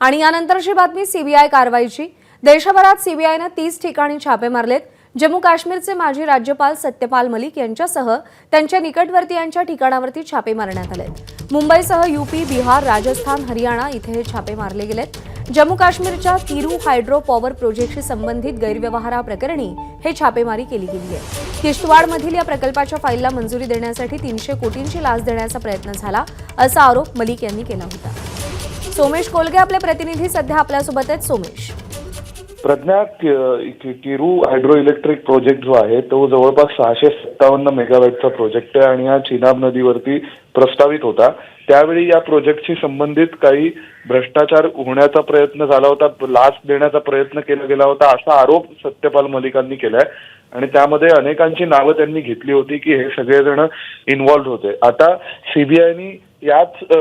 आणि यानंतरची बातमी सीबीआय कारवाईची. देशभरात सीबीआयनं तीस ठिकाणी छापे मारलेत. जम्मू काश्मीरचे माजी राज्यपाल सत्यपाल मलिक यांच्यासह त्यांच्या निकटवर्तीयांच्या ठिकाणावरती छापे मारण्यात आलेत. मुंबईसह युपी बिहार राजस्थान हरियाणा इथे हे छापे मारले गेलेत. जम्मू काश्मीरच्या तिरू हायड्रो पॉवर प्रोजेक्टशी संबंधित गैरव्यवहाराप्रकरणी हे छापेमारी केली गेली आहे. किश्तवाडमधील या प्रकल्पाच्या फाईलला मंजुरी देण्यासाठी तीनशे कोटींची लाच देण्याचा प्रयत्न झाला असा आरोप मलिक यांनी केला होता. सोमेश कोलगे आपले प्रतिनिधी सध्या आपल्यासोबत आहेत. Somesh. Pragya Kiru hydro electric project जो आहे तो जवळपास सहाशे सत्तावन्न मेगावॅटचा प्रोजेक्ट आहे आणि हा चिनाब नदीवरती प्रस्तावित होता. त्यावेळी या प्रोजेक्टशी संबंधित काही भ्रष्टाचार होण्याचा प्रयत्न झाला होता लाच देण्याचा प्रयत्न केला गेला होता असा आरोप सत्यपाल मलिकांनी केलाय. आणि त्यामध्ये अनेकांची नावं त्यांनी घेतली होती की हे सगळेजण इन्व्हॉल्ड होते. आता सीबीआयनी याच अ,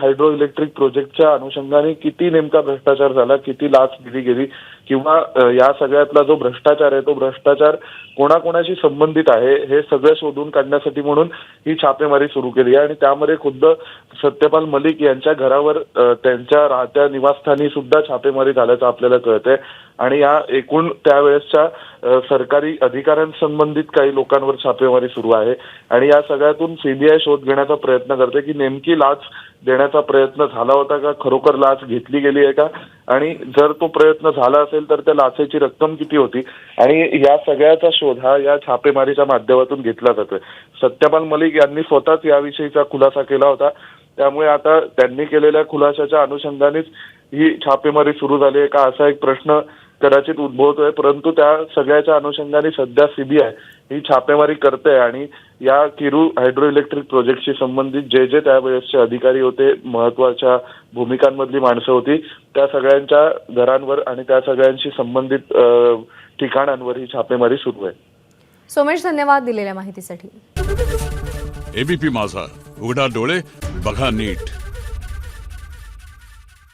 हायड्रो इलेक्ट्रिक प्रोजेक्टच्या अनुषंगाने किती नेमका भ्रष्टाचार झाला किती लाच दिली गेली किंवा या सगळ्यातला जो भ्रष्टाचार आहे तो भ्रष्टाचार कोणाकोणाशी संबंधित आहे हे सगळं शोधून काढण्यासाठी म्हणून ही छापेमारी सुरू केली आहे. आणि त्यामध्ये खुद्द सत्यपाल मलिक यांच्या घरावर त्यांच्या राहत्या निवासस्थानी सुद्धा छापेमारी झाल्याचं आपल्याला कळतंय. आणि या एकूण त्यावेळेसच्या सरकारी अधिकाऱ्यांसंबंधित काही लोकांवर छापेमारी सुरू आहे. आणि या सगळ्यातून सीबीआय शोध घेण्याचा प्रयत्न करते की नेमकी लाच देण्याचा प्रयत्न झाला होता का? खरोखर लाच घेतली गेली आहे का? आणि जर तो प्रयत्न झाला असेल तर त्या लाचेची रक्कम किती होती? आणि या सगळ्याचा शोध हा या छापेमारीच्या माध्यमातून घेतला जातोय. सत्यपाल मलिक यांनी स्वतःच याविषयीचा खुलासा केला होता. त्यामुळे आता त्यांनी केलेल्या खुलाशाच्या अनुषंगानेच ही छापेमारी सुरू झाली आहे का? असा एक प्रश्न कदाचित उद्भवतोय परंतु त्या सगळ्याच्या अनुषंगाने सध्या सीबीआय ही छापेमारी करते आणि या किरू हायड्रो इलेक्ट्रिक प्रोजेक्टशी संबंधित जे जे त्यावेळेसचे अधिकारी होते महत्त्वाच्या भूमिकांमधली माणसं होती त्या सगळ्यांच्या घरांवर आणि त्या सगळ्यांशी संबंधित ठिकाणांवर ही छापेमारी सुरू आहे. सोमेश धन्यवाद दिलेल्या माहितीसाठी. एबीपी माझा. उघडा डोळे बघा नीट.